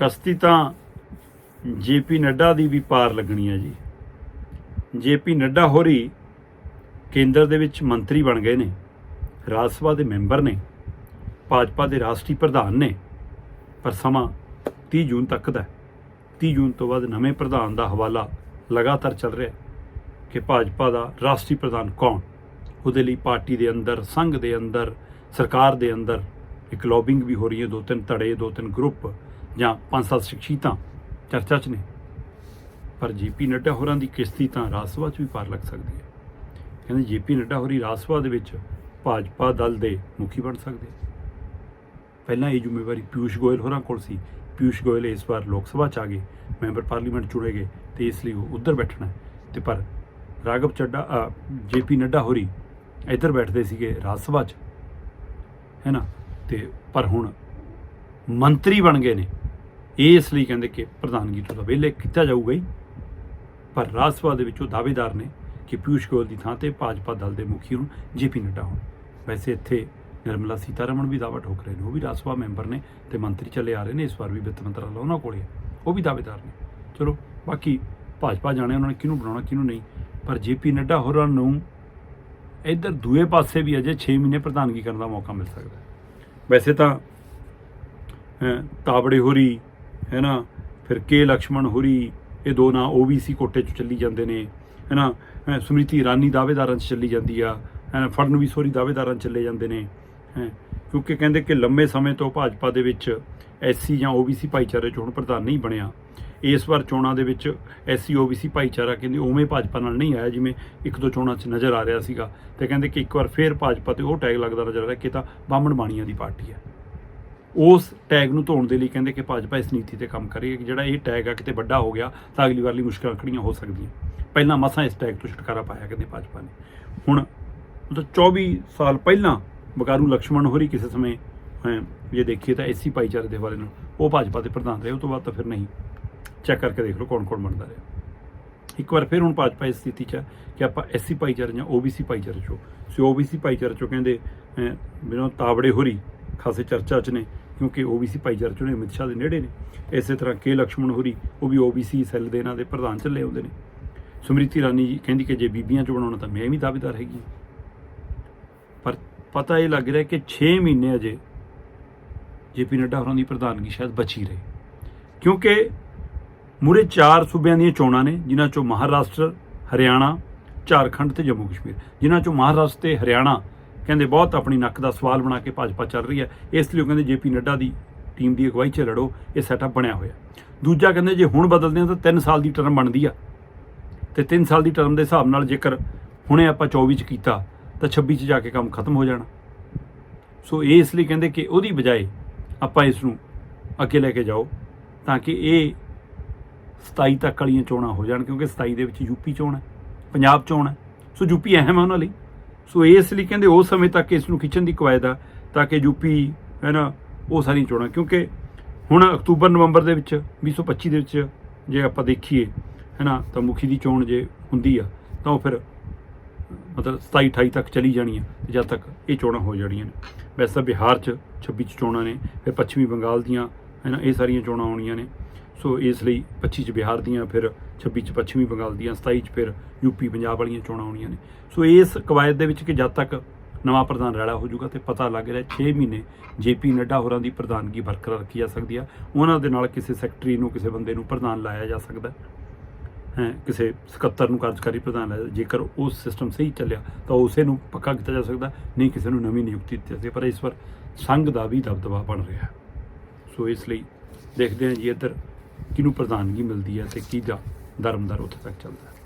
ਕਸਤੀ ਤਾਂ ਜੇਪੀ ਨੱਡਾ ਦੀ ਵੀ ਪਾਰ ਲੱਗਣੀ ਹੈ ਜੀ। ਜੇਪੀ ਨੱਡਾ ਹੋਰੀ ਕੇਂਦਰ ਦੇ ਵਿੱਚ ਮੰਤਰੀ ਬਣ ਗਏ ਨੇ, ਰਾਜ ਸਭਾ ਦੇ ਮੈਂਬਰ ਨੇ, ਭਾਜਪਾ ਦੇ ਰਾਸ਼ਟਰੀ ਪ੍ਰਧਾਨ ਨੇ, ਪਰ ਸਮਾਂ 30 ਜੂਨ ਤੱਕ ਦਾ ਹੈ। 30 ਜੂਨ ਤੋਂ ਬਾਅਦ ਨਵੇਂ ਪ੍ਰਧਾਨ ਦਾ ਹਵਾਲਾ ਲਗਾਤਾਰ ਚੱਲ ਰਿਹਾ ਕਿ ਭਾਜਪਾ ਦਾ ਰਾਸ਼ਟਰੀ ਪ੍ਰਧਾਨ ਕੌਣ? ਉਹਦੇ ਲਈ ਪਾਰਟੀ ਦੇ ਅੰਦਰ, ਸੰਘ ਦੇ ਅੰਦਰ, ਸਰਕਾਰ ਦੇ ਅੰਦਰ ਇੱਕ ਲੌਬਿੰਗ ਵੀ ਹੋ ਰਹੀ ਹੈ। ਦੋ ਤਿੰਨ ਧੜੇ, ਦੋ ਤਿੰਨ ਗਰੁੱਪ ਜਾਂ ਪੰਜ ਸੱਤ ਸ਼ਖਸੀਅਤਾਂ ਚਰਚਾ 'ਚ ਨੇ। ਪਰ ਜੀਪੀ ਨੱਡਾ ਹੋਰਾਂ ਦੀ ਕਿਸ਼ਤੀ ਤਾਂ ਰਾਜ ਸਭਾ 'ਚ ਵੀ ਪਾਰ ਲੱਗ ਸਕਦੀ ਹੈ। ਕਹਿੰਦੇ ਜੀਪੀ ਨੱਡਾ ਹੋਰੀ ਰਾਜ ਸਭਾ ਦੇ ਵਿੱਚ ਭਾਜਪਾ ਦਲ ਦੇ ਮੁਖੀ ਬਣ ਸਕਦੇ। ਪਹਿਲਾਂ ਇਹ ਜ਼ਿੰਮੇਵਾਰੀ ਪਿਊਸ਼ ਗੋਇਲ ਹੋਰਾਂ ਕੋਲ ਸੀ। ਪਿਊਸ਼ ਗੋਇਲ ਇਸ ਵਾਰ ਲੋਕ ਸਭਾ 'ਚ ਆ ਗਏ, ਮੈਂਬਰ ਪਾਰਲੀਮੈਂਟ ਚੁਣੇ ਗਏ ਤੇ ਇਸ ਲਈ ਉਹ ਉੱਧਰ ਬੈਠਣਾ ਹੈ। ਤੇ ਪਰ ਰਾਘਵ ਚੱਡਾ ਜੇਪੀ ਨੱਡਾ ਹੋਰੀ ਇੱਧਰ ਬੈਠਦੇ ਸੀਗੇ ਰਾਜ ਸਭਾ 'ਚ। ਹੈ ਨਾ? ਤੇ ਪਰ ਹੁਣ ਮੰਤਰੀ ਬਣ ਗਏ ਨੇ। ਇਸ ਲਈ ਕਹਿੰਦੇ ਕਿ ਪ੍ਰਧਾਨਗੀ ਤੋਂ ਤਾਂ ਵਿਹਲੇ ਕੀਤਾ ਜਾਊਗਾ ਹੀ। ਪਰ ਰਾਜ ਸਭਾ ਦੇ ਵਿੱਚ ਉਹ ਦਾਅਵੇਦਾਰ ਨੇ ਕਿ ਪਿਊਸ਼ ਗੋਇਲ ਦੀ ਥਾਂ ਤੇ ਭਾਜਪਾ ਦਲ ਦੇ ਮੁਖੀ ਹੁਣ ਜੇਪੀ ਨੱਡਾ ਹੋਣ। ਵੈਸੇ ਇੱਥੇ ਨਿਰਮਲਾ ਸੀਤਾਰਮਣ ਵੀ ਦਾਅਵਾ ਠੋਕ ਰਹੇ ਨੇ ਉਹ ਵੀ ਰਾਜ ਸਭਾ ਮੈਂਬਰ ਨੇ ਤੇ ਮੰਤਰੀ ਚੱਲੇ ਆ ਰਹੇ ਨੇ ਇਸ ਵਾਰ ਵੀ ਵਿੱਤ ਮੰਤਰਾਲਾ ਉਹਨਾਂ ਕੋਲੇ ਹੈ। ਉਹ ਵੀ ਦਾਅਵੇਦਾਰ ਨੇ। ਚਲੋ ਬਾਕੀ ਭਾਜਪਾ ਜਾਣੇ ਉਹਨਾਂ ਨੇ ਕਿਹਨੂੰ ਬਣਾਉਣਾ ਕਿਹਨੂੰ ਨਹੀਂ। ਪਰ ਜੇਪੀ ਨੱਡਾ ਹੋਰਾਂ ਨੂੰ ਇੱਧਰ ਦੂਏ ਪਾਸੇ ਵੀ ਅਜੇ 6 ਮਹੀਨੇ ਪ੍ਰਧਾਨਗੀ ਕਰਨ ਦਾ ਮੌਕਾ ਮਿਲ ਸਕਦਾ ਵੈਸੇ ਤਾਂ ਅਹ, ਤਾਬੜੇ ਹੋਰੀ ਹੈ ਨਾ? ਫਿਰ ਕੇ ਲక్ష్మణ ਹੁਰੀ, ਇਹ ਦੋ ਨਾਂ ਓਬੀਸੀ ਕੋਟੇ ਚ ਚੱਲੀ ਜਾਂਦੇ ਨੇ, ਹੈ ਨਾ? ਸਮ੍ਰਿਤੀ ਇਰਾਨੀ ਦਾਅਵੇਦਾਰਾਂ ਚ ਚੱਲੀ ਜਾਂਦੀ ਆ, ਹੈ ਨਾ ਫੜਨਵੀਸ ਹੋਰੀ ਦਾਅਵੇਦਾਰਾਂ ਚ ਚੱਲੇ ਜਾਂਦੇ ਨੇ, ਹੈ। ਕਿਉਂਕਿ ਕਹਿੰਦੇ ਕਿ ਲੰਮੇ ਸਮੇਂ ਤੋਂ ਭਾਜਪਾ ਦੇ ਵਿੱਚ ਐਸਸੀ ਜਾਂ ਓਬੀਸੀ ਭਾਈਚਾਰੇ ਚ ਹੁਣ ਪ੍ਰਧਾਨ ਨਹੀਂ ਬਣਿਆ। ਇਸ ਵਾਰ ਚੋਣਾਂ ਦੇ ਵਿੱਚ ਐਸਸੀ ਓਬੀਸੀ ਭਾਈਚਾਰਾ ਕਹਿੰਦੇ ਉਵੇਂ ਭਾਜਪਾ ਨਾਲ ਨਹੀਂ ਆਇਆ, ਜਿਵੇਂ ਇੱਕ ਦੋ ਚੋਣਾਂ 'ਚ ਨਜ਼ਰ ਆ ਰਿਹਾ ਸੀਗਾ। ਤੇ ਕਹਿੰਦੇ ਕਿ ਇੱਕ ਵਾਰ ਫੇਰ ਭਾਜਪਾ ਤੇ ਉਹ ਟੈਗ ਲੱਗਦਾ ਨਜ਼ਰ ਆ ਰਿਹਾ ਕਿ ਤਾਂ ਬਾਹਮਣ ਬਾਣੀਆਂ ਦੀ ਪਾਰਟੀ ਹੈ। ਉਸ ਟੈਗ ਨੂੰ ਧੋਣ ਦੇ ਲਈ ਕਹਿੰਦੇ ਕਿ ਭਾਜਪਾ ਇਸ ਨੀਤੀ ਤੇ ਕੰਮ ਕਰੇ, ਕਿ ਜਿਹੜਾ ਇਹ ਟੈਗ ਆ ਕਿਤੇ ਵੱਡਾ ਹੋ ਗਿਆ, ਤਾਂ ਅਗਲੀ ਵਾਰ ਲਈ ਮੁਸ਼ਕਲਾਂ ਖੜੀਆਂ ਹੋ ਸਕਦੀਆਂ। ਪਹਿਲਾਂ ਮਸਾਂ ਇਸ ਟੈਗ ਤੋਂ ਛੁਟਕਾਰਾ ਪਾਇਆ ਕਹਿੰਦੇ ਭਾਜਪਾ ਨੇ। ਹੁਣ ਮਤਲਬ 24 ਸਾਲ ਪਹਿਲਾਂ ਬਕਾਰੂ ਲਕਸ਼ਮਣ ਹੋਰੀ ਕਿਸੇ ਸਮੇਂ ਇਹ ਦੇਖੀਏ ਤਾਂ ਐਸੀ ਭਾਈਚਾਰੇ ਦੇ ਵਾਲੇ ਨੂੰ ਉਹ ਭਾਜਪਾ ਦੇ ਪ੍ਰਧਾਨ ਰਹੇ, ਉਹ ਤੋਂ ਬਾਅਦ ਤਾਂ ਫਿਰ ਨਹੀਂ। ਚੈੱਕ ਕਰਕੇ ਦੇਖ ਲਓ ਕੌਣ ਕੌਣ ਬਣਦਾ ਰਿਹਾ। ਇੱਕ ਵਾਰ ਫਿਰ ਹੁਣ ਭਾਜਪਾ ਇਸ ਸਥਿਤੀ 'ਚ ਕਿ ਆਪਾਂ ਐਸਸੀ ਭਾਈਚਾਰੇ ਜਾਂ ਓਬੀਸੀ ਭਾਈਚਾਰੇ 'ਚੋਂ ਸੋ ਓਬੀਸੀ ਭਾਈਚਾਰੇ 'ਚੋਂ ਕਹਿੰਦੇ ਬਿਨੋਂ ਤਾਵੜੇ ਹੋਰੀ ਖਾਸੇ ਚਰਚਾ 'ਚ ਨੇ ਕਿਉਂਕਿ ਓਬੀਸੀ ਭਾਈਚਾਰੇ ਨੇ ਅਮਿਤ ਸ਼ਾਹ ਦੇ ਨੇੜੇ ਨੇ। ਇਸੇ ਤਰ੍ਹਾਂ ਕੇ ਲక్ష్ਮਣ ਹੋਰੀ, ਉਹ ਵੀ ਓਬੀਸੀ ਸੈੱਲ ਦੇ ਇਹਨਾਂ ਦੇ ਪ੍ਰਧਾਨ ਚੱਲੇ ਆਉਂਦੇ ਨੇ। ਸਮ੍ਰਿਤੀ ਰਾਣੀ ਜੀ ਕਹਿੰਦੀ ਕਿ ਜੇ ਬੀਬੀਆਂ ਚ ਬਣਾਉਣਾ ਤਾਂ ਮੈਂ ਵੀ ਦਾਅਵੇਦਾਰ ਹੈਗੀ। ਪਰ ਪਤਾ ਇਹ ਲੱਗ ਰਿਹਾ ਕਿ 6 ਮਹੀਨੇ ਅਜੇ ਜੇ ਪੀ ਨੱਡਾ ਹੋਰਾਂ ਦੀ ਪ੍ਰਧਾਨਗੀ ਸ਼ਾਇਦ ਬਚੀ ਰਹੇ। ਕਿਉਂਕਿ ਮੂਰੇ 4 ਸੂਬਿਆਂ ਦੀਆਂ ਚੋਣਾਂ ਨੇ, ਜਿਨ੍ਹਾਂ ਚੋਂ ਮਹਾਰਾਸ਼ਟਰ, ਹਰਿਆਣਾ, ਝਾਰਖੰਡ ਤੇ ਜੰਮੂ ਕਸ਼ਮੀਰ। ਜਿਨ੍ਹਾਂ ਚੋਂ ਮਹਾਰਾਸ਼ਟਰ ਤੇ ਹਰਿਆਣਾ ਕਹਿੰਦੇ ਬਹੁਤ ਆਪਣੀ ਨੱਕ ਦਾ ਸਵਾਲ ਬਣਾ ਕੇ ਭਾਜਪਾ ਚੱਲ ਰਹੀ ਹੈ। ਇਸ ਲਈ ਉਹ ਕਹਿੰਦੇ ਜੇਪੀ ਨੱਡਾ ਦੀ ਟੀਮ ਦੀ ਅਗਵਾਈ 'ਚ ਲੜੋ, ਇਹ ਸੈਟਅਪ ਬਣਿਆ ਹੋਇਆ। ਦੂਜਾ ਕਹਿੰਦੇ ਜੇ ਹੁਣ ਬਦਲਦੇ ਆ ਤਾਂ 3 ਸਾਲ ਦੀ ਟਰਮ ਬਣਦੀ ਆ। ਤੇ 3 ਸਾਲ ਦੀ ਟਰਮ ਦੇ ਹਿਸਾਬ ਨਾਲ ਜੇਕਰ ਹੁਣੇ ਆਪਾਂ 24 ਚ ਕੀਤਾ, ਤਾਂ 26 ਚ ਜਾ ਕੇ ਕੰਮ ਖਤਮ ਹੋ ਜਾਣਾ। ਸੋ ਇਹ ਇਸ ਲਈ ਕਹਿੰਦੇ ਕਿ ਉਹਦੀ ਬਜਾਏ ਆਪਾਂ ਇਸ ਨੂੰ ਅੱਗੇ ਲੈ ਕੇ ਜਾਓ, ਤਾਂ ਕਿ ਇਹ 27 ਤੱਕ ਵਾਲੀਆਂ ਚੋਣਾਂ ਹੋ ਜਾਣ, ਕਿਉਂਕਿ 27 ਦੇ ਵਿੱਚ ਯੂਪੀ ਚੋਣ ਹੈ, ਪੰਜਾਬ ਚੋਣ ਹੈ। ਸੋ ਯੂਪੀ ਅਹਿਮ ਹੈ ਉਹਨਾਂ ਲਈ। ਸੋ ਇਸ ਲਈ ਕਹਿੰਦੇ ਉਸ ਸਮੇਂ ਤੱਕ ਇਸ ਨੂੰ ਖਿੱਚਣ ਦੀ ਕਵਾਇਦ ਆ ਤਾਂ ਕਿ ਯੂਪੀ ਹੈ ਨਾ, ਉਹ ਸਾਰੀਆਂ ਚੋਣਾਂ, ਕਿਉਂਕਿ ਹੁਣ ਅਕਤੂਬਰ, ਨਵੰਬਰ ਦੇ ਵਿੱਚ 2025 ਦੇ ਵਿੱਚ ਜੇ ਆਪਾਂ ਦੇਖੀਏ, ਹੈ ਨਾ, ਤਾਂ ਮੁਖੀ ਦੀ ਚੋਣ ਜੇ ਹੁੰਦੀ ਆ, ਤਾਂ ਉਹ ਫਿਰ ਮਤਲਬ 27 28 ਤੱਕ ਚਲੀ ਜਾਣੀ ਆ, ਤੇ ਜਦ ਤੱਕ ਇਹ ਚੋਣਾਂ ਹੋ ਜਾਣੀਆਂ ਨੇ। ਵੈਸੇ ਬਿਹਾਰ 'ਚ 26 ਚ ਚੋਣਾਂ ਨੇ, ਫਿਰ ਪੱਛਮੀ ਬੰਗਾਲ ਦੀਆਂ, ਹੈ ਨਾ, ਇਹ ਸਾਰੀਆਂ ਚੋਣਾਂ ਆਉਣੀਆਂ ਨੇ। ਸੋ ਇਸ ਲਈ 25 ਚ ਬਿਹਾਰ ਦੀਆਂ, ਫਿਰ 26 ਚ ਪੱਛਮੀ ਬੰਗਾਲ ਦੀਆਂ 27 ਚ ਫਿਰ ਯੂਪੀ ਪੰਜਾਬ ਵਾਲੀਆਂ ਚੋਣਾਂ ਹੋਣੀਆਂ ਨੇ। ਸੋ ਇਸ ਕਵਾਇਦ ਦੇ ਵਿੱਚ ਕਿ ਜਦ ਤੱਕ ਨਵਾਂ ਪ੍ਰਧਾਨ ਰੈਲਾ ਹੋ ਜਾਊਗਾ ਤੇ ਪਤਾ ਲੱਗ ਰਿਹਾ 6 ਮਹੀਨੇ ਜੇਪੀ ਨੱਡਾ ਹੋਰਾਂ ਦੀ ਪ੍ਰਧਾਨਗੀ ਬਰਕਰਾਰ ਰੱਖੀ ਜਾ ਸਕਦੀ ਆ। ਉਹਨਾਂ ਦੇ ਨਾਲ ਕਿਸੇ ਸੈਕਟਰੀ ਨੂੰ, ਕਿਸੇ ਬੰਦੇ ਨੂੰ ਪ੍ਰਧਾਨ ਲਾਇਆ ਜਾ ਸਕਦਾ ਹੈ। ਕਿਸੇ ਸਕੱਤਰ ਨੂੰ ਕਾਰਜਕਾਰੀ ਪ੍ਰਧਾਨ ਲਾਇਆ, ਜੇਕਰ ਉਹ ਸਿਸਟਮ ਸਹੀ ਚੱਲਿਆ ਤਾਂ ਉਸੇ ਨੂੰ ਪੱਕਾ ਕੀਤਾ ਜਾ ਸਕਦਾ, ਨਹੀਂ ਕਿਸੇ ਨੂੰ ਨਵੀਂ ਨਿਯੁਕਤੀ ਦਿੱਤੀ ਜਾਂਦੀ ਪਰ ਇਸ ਵਾਰ ਸੰਘ ਦਾ ਵੀ ਦਬਦਬਾ ਬਣ ਰਿਹਾ ਸੋ ਇਸ ਲਈ ਦੇਖਦੇ ਹਾਂ ਜੀ ਇੱਧਰ ਕਿਹਨੂੰ ਪ੍ਰਧਾਨਗੀ ਮਿਲਦੀ ਹੈ ਤੇ ਕਿਹਦਾ ਦਰਮਦਰ ਉੱਥੇ ਤੱਕ ਚੱਲਦਾ ਹੈ।